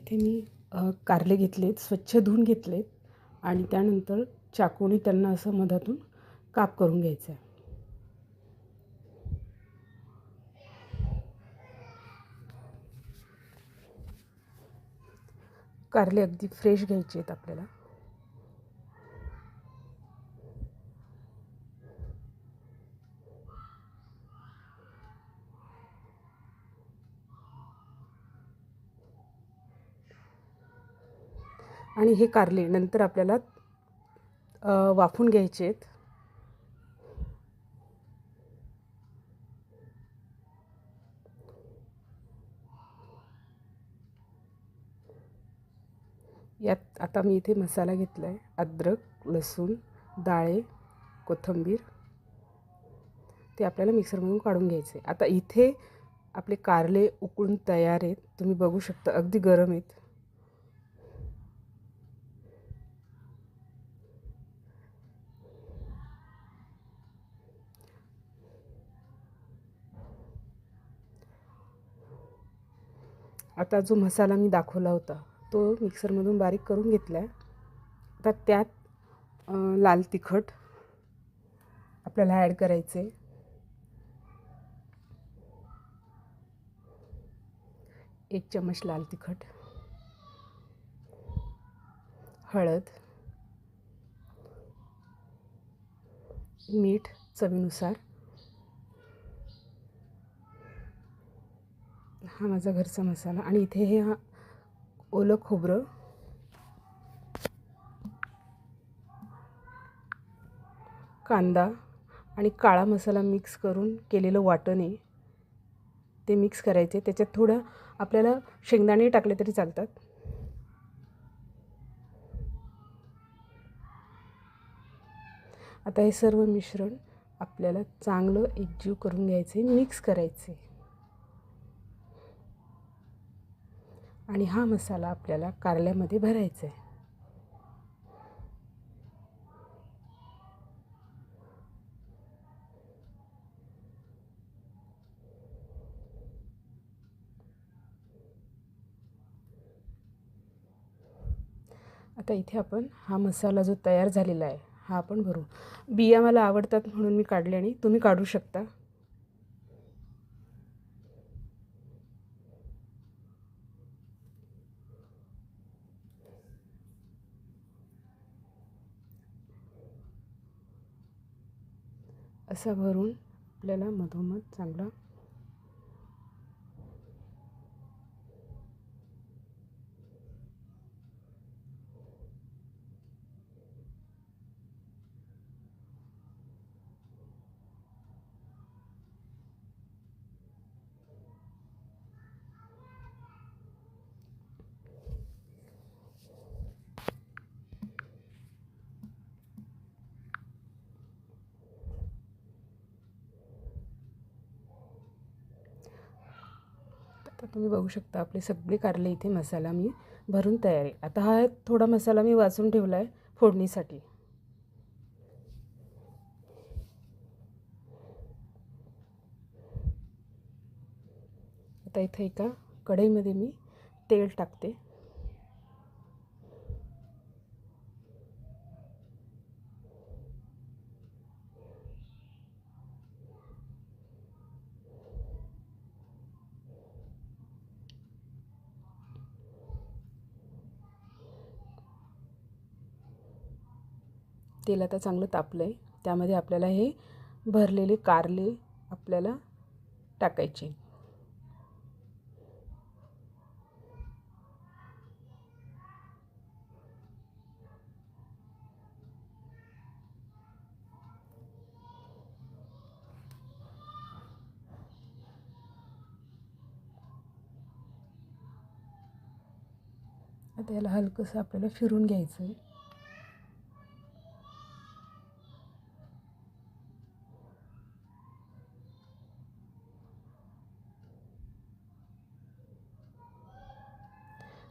इथे मी कारले घेतलेत स्वच्छ धुवून घेतलेत आणि त्यानंतर चाकूने त्यांना असं मधातून काप करून घ्यायचं. आहे कारले अगदी फ्रेश घ्यायचे आहेत आपल्याला. आणि हे कारले नंतर आपल्याला वाफून घ्यायचे आहेत. यात आता मी इथे मसाला घेतला आहे अद्रक लसूण डाळे कोथिंबीर. ते आपल्याला मिक्सरमधून काढून घ्यायचे. आता इथे आपले कारले उकळून तयार आहेत. तुम्ही बघू शकता अगदी गरम आहेत. आता जो मसाला मी दाखवला होता तो मिक्सरमधून बारीक करून घेतला आहे आता त्यात लाल तिखट आपल्याला ॲड करायचे एक चम्मच लाल तिखट हळद मीठ चवीनुसार. हा माझा घरचा मसाला आणि इथे हे हा ओलं खोबरं. कांदा आणि काळा मसाला मिक्स करून केलेलं वाटण. आहे ते मिक्स करायचे. त्याच्यात थोडं आपल्याला शेंगदाणे टाकले तरी चालतात. आता हे सर्व मिश्रण आपल्याला चांगलं एकजीव करून घ्यायचे मिक्स करायचे आणि हा मसाला आपल्याला कारल्यामध्ये भरायचा आहे. आता इथे आपण हा मसाला जो तयार झालेला आहे हा आपण भरू. बिया मला आवडतात म्हणून मी काढले आणि तुम्ही काढू शकता. असा भरून आपल्याला मधोमध चांगला आता तुम्ही बघू शकता आपले सगळे कारले इथे मसाला मी भरून तयार आहे. आता हा थोडा मसाला मी वाचून ठेवला आहे फोडणीसाठी. आता इथे एका कढईमध्ये मी तेल टाकते. तेल आता चांगलं तापलं आहे त्यामध्ये आपल्याला हे भरलेले कारले आपल्याला टाकायचे. आता याला हलकंसं आपल्याला फिरून घ्यायचं आहे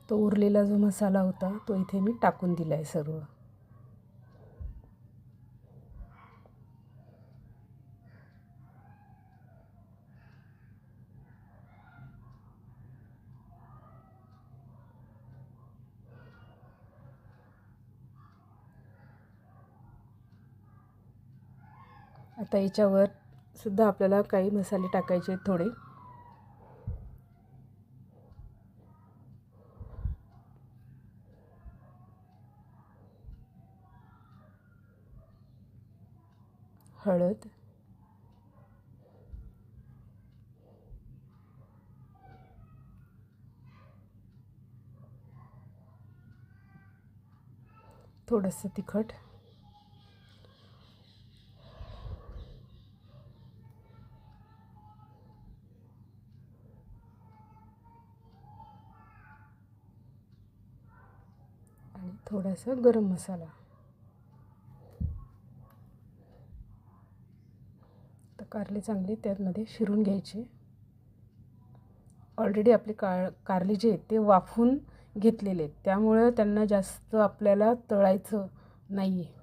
तो उरलेला जो मसाला होता तो इथे मी टाकून दिला आहे सर्व. आता याच्यावर सुद्धा आपल्याला काही मसाले टाकायचे थोडे. हळद. थोडंसं तिखट. आणि थोडासा गरम मसाला तर कारले चांगले त्यामध्ये शिरून घ्यायचे. ऑलरेडी आपले का कारले जे आहेत ते वाफून घेतलेले आहेत त्यामुळं त्यांना जास्त आपल्याला तळायचं नाही आहे